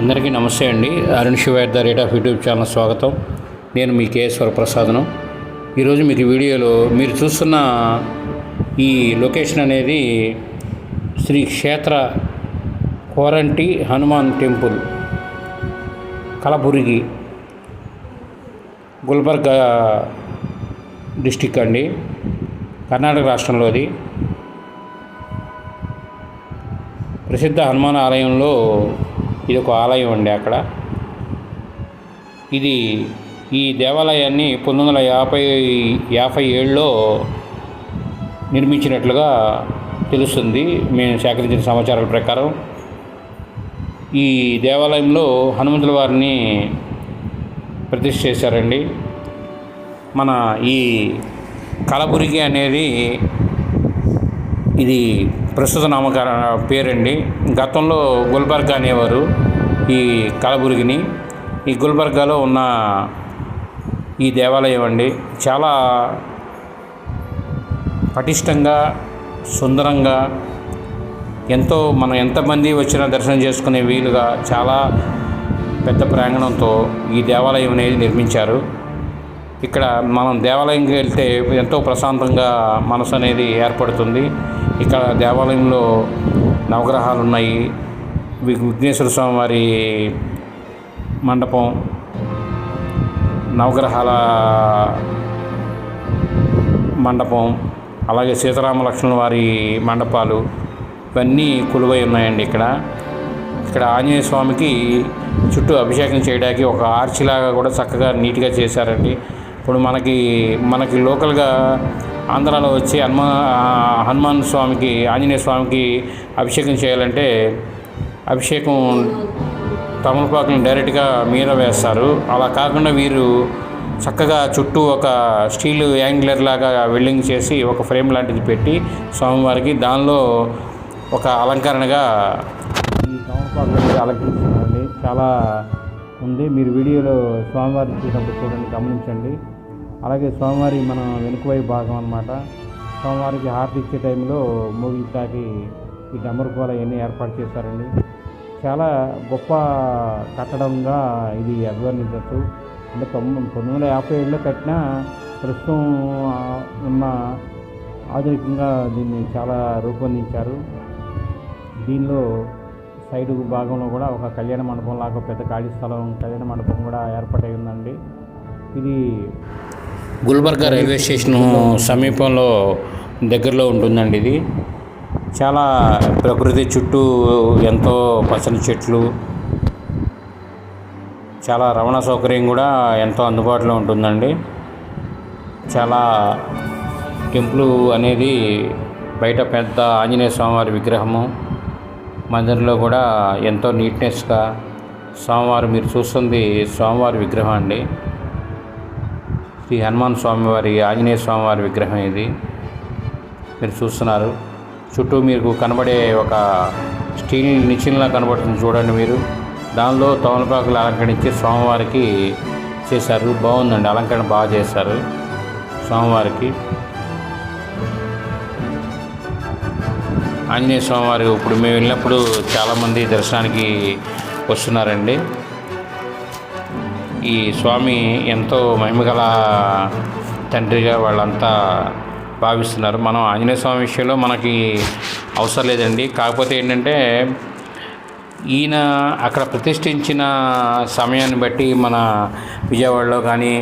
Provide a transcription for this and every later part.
అందరికీ నమస్తే అండి. Arun Shiva at the rate of YouTube channel స్వాగతం. నేను మీ కేశ్వర ప్రసాదను ఈరోజు మీకు వీడియోలో మీరు చూస్తున్న ఈ లొకేషన్ అనేది శ్రీ క్షేత్ర కోరంటి హనుమాన్ టెంపుల్ కలబురిగి గుల్బర్గా డిస్టిక్ అండి. కర్ణాటక రాష్ట్రంలోది ప్రసిద్ధ హనుమాన్ ఆలయంలో ఇది ఒక ఆలయం అండి అక్కడ. ఇది ఈ దేవాలయాన్ని పంతొమ్మిది వందల యాభై యాభై ఏడులో నిర్మించినట్లుగా తెలుస్తుంది. మేము సేకరించిన సమాచారాల ప్రకారం ఈ దేవాలయంలో హనుమంతుల వారిని ప్రతిష్ఠ చేశారండి. మన ఈ కలబురిగి అనేది ఇది ప్రస్తుత నామకరణ పేరండి. గతంలో గుల్బర్గా అనేవారు ఈ కలబురిగిని. ఈ గుల్బర్గాలో ఉన్న ఈ దేవాలయం అండి. చాలా పటిష్టంగా సుందరంగా ఎంతో మనం ఎంతమంది వచ్చినా దర్శనం చేసుకునే వీలుగా చాలా పెద్ద ప్రాంగణంతో ఈ దేవాలయం అనేది నిర్మించారు. ఇక్కడ మనం దేవాలయంకి వెళ్తే ఎంతో ప్రశాంతంగా మనసు అనేది ఏర్పడుతుంది. ఇక్కడ దేవాలయంలో నవగ్రహాలు ఉన్నాయి. వి- విఘ్నేశ్వర స్వామి వారి మండపం నవగ్రహాల మండపం అలాగే సీతారామలక్ష్మణుల వారి మండపాలు ఇవన్నీ కొలువై ఉన్నాయండి ఇక్కడ. ఇక్కడ ఆంజనేయ స్వామికి చుట్టూ అభిషేకం చేయడానికి ఒక ఆర్చిలాగా కూడా చక్కగా నీట్గా చేశారండి. ఇప్పుడు మనకి మనకి లోకల్గా ఆంధ్రాలో వచ్చి హనుమా హనుమాన్ స్వామికి ఆంజనేయ స్వామికి అభిషేకం చేయాలంటే అభిషేకం తమలపాకులను డైరెక్ట్గా మీద వేస్తారు. అలా కాకుండా వీరు చక్కగా చుట్టూ ఒక స్టీల్ యాంగ్లర్ లాగా వెల్డింగ్ చేసి ఒక ఫ్రేమ్ లాంటిది పెట్టి స్వామివారికి దానిలో ఒక అలంకరణగా ఈ తమలపాకులు అలంకరిస్తున్నారండి చాలా ఉంది. మీరు వీడియోలో స్వామివారిని చూసినప్పుడు చూడండి గమనించండి. అలాగే సోమవారి మన వెనుకవై భాగం అన్నమాట. సోమవారికి హారతి ఇచ్చే టైంలో మూగితాకి ఈ డమరుకోల ఇవన్నీ ఏర్పాటు చేశారండి. చాలా గొప్ప కట్టడంగా ఇది అభివర్ణించవచ్చు. అంటే తొమ్మిది తొమ్మిది వందల యాభై ఏడులో కట్టిన ప్రస్తుతం ఉన్న ఆధునికంగా దీన్ని చాలా రూపొందించారు. దీనిలో సైడ్ భాగంలో కూడా ఒక కళ్యాణ మండపం లాగా పెద్ద ఖాళీ స్థలం కళ్యాణ మండపం కూడా ఏర్పాటై ఉందండి. ఇది గుల్బర్గా రైల్వే స్టేషన్ సమీపంలో దగ్గరలో ఉంటుందండి ఇది. చాలా ప్రకృతి చుట్టూ ఎంతో పచ్చని చెట్లు చాలా రవాణా సౌకర్యం కూడా ఎంతో అందుబాటులో ఉంటుందండి. చాలా టెంపుల్ అనేది బయట పెద్ద ఆంజనేయ స్వామివారి విగ్రహము మందిరంలో కూడా ఎంతో నీట్నెస్గా స్వామివారు మీరు చూస్తుంది స్వామివారి విగ్రహం అండి. శ్రీ హనుమాన్ స్వామివారి ఆంజనేయ స్వామివారి విగ్రహం ఇది. మీరు చూస్తున్నారు. చుట్టూ మీకు కనబడే ఒక స్టీల్ నిచ్చెనలా కనబడుతుంది చూడండి మీరు. దానిలో తమలపాకులు అలంకరించి స్వామివారికి చేశారు. బాగుందండి అలంకరణ బాగా చేశారు స్వామివారికి. ఆంజనేయ స్వామివారు ఇప్పుడు మేము వెళ్ళినప్పుడు చాలామంది దర్శనానికి వస్తున్నారండి. ఈ స్వామి ఎంతో మహిమగల తండ్రిగా వాళ్ళంతా భావిస్తున్నారు. మనం ఆంజనేయ స్వామి విషయంలో మనకి అవసరం లేదండి. కాకపోతే ఏంటంటే ఈయన అక్కడ ప్రతిష్ఠించిన సమయాన్ని బట్టి మన విజయవాడలో కానీ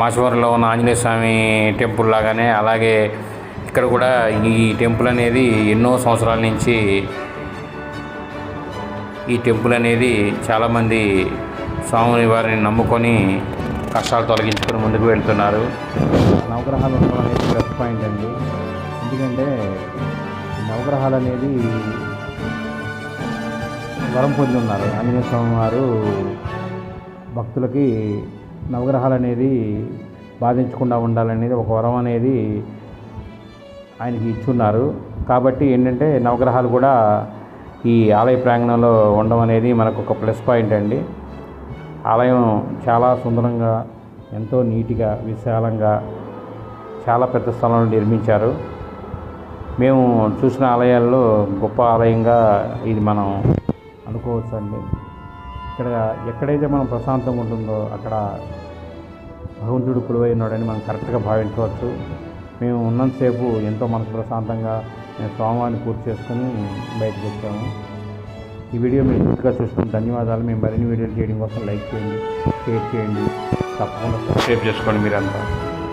మాచవరంలో ఉన్న ఆంజనేయ స్వామి టెంపుల్ లాగానే అలాగే ఇక్కడ కూడా ఈ టెంపుల్ అనేది ఎన్నో సంవత్సరాల నుంచి ఈ టెంపుల్ అనేది చాలామంది స్వామిని వారిని నమ్ముకొని కష్టాలు తొలగించుకొని ముందుకు వెళ్తున్నారు. నవగ్రహాలు ఉండడం అనేది ప్లస్ పాయింట్ అండి. ఎందుకంటే నవగ్రహాలు అనేది వరం పొంది ఉన్నారు. ఆంజనేయ స్వామి వారు భక్తులకి నవగ్రహాలు అనేది బాధించకుండా ఉండాలనేది ఒక వరం అనేది ఆయనకి ఇచ్చున్నారు. కాబట్టి ఏంటంటే నవగ్రహాలు కూడా ఈ ఆలయ ప్రాంగణంలో ఉండడం అనేది మనకు ఒక ప్లస్ పాయింట్ అండి. ఆలయం చాలా సుందరంగా ఎంతో నీట్గా విశాలంగా చాలా పెద్ద స్థలంలో నిర్మించారు. మేము చూసిన ఆలయాల్లో గొప్ప ఆలయంగా ఇది మనం అనుకోవచ్చు అండి ఇక్కడ ఎక్కడైతే మనం ప్రశాంతంగా ఉంటుందో అక్కడ భగవంతుడు కొలువై ఉన్నాడని మనం కరెక్ట్గా భావించవచ్చు. మేము ఉన్నంతసేపు ఎంతో మనసు ప్రశాంతంగా మేము స్వామివారిని పూర్తి చేసుకొని బయటకు వచ్చాము. ఈ వీడియో మీరు పూర్తిగా చూసుకుని ధన్యవాదాలు. మేము మరిన్ని వీడియోలు చేయడం కోసం లైక్ చేయండి షేర్ చేయండి. తప్పకుండా సబ్స్క్రైబ్ చేసుకోండి మీరంతా.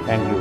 Thank you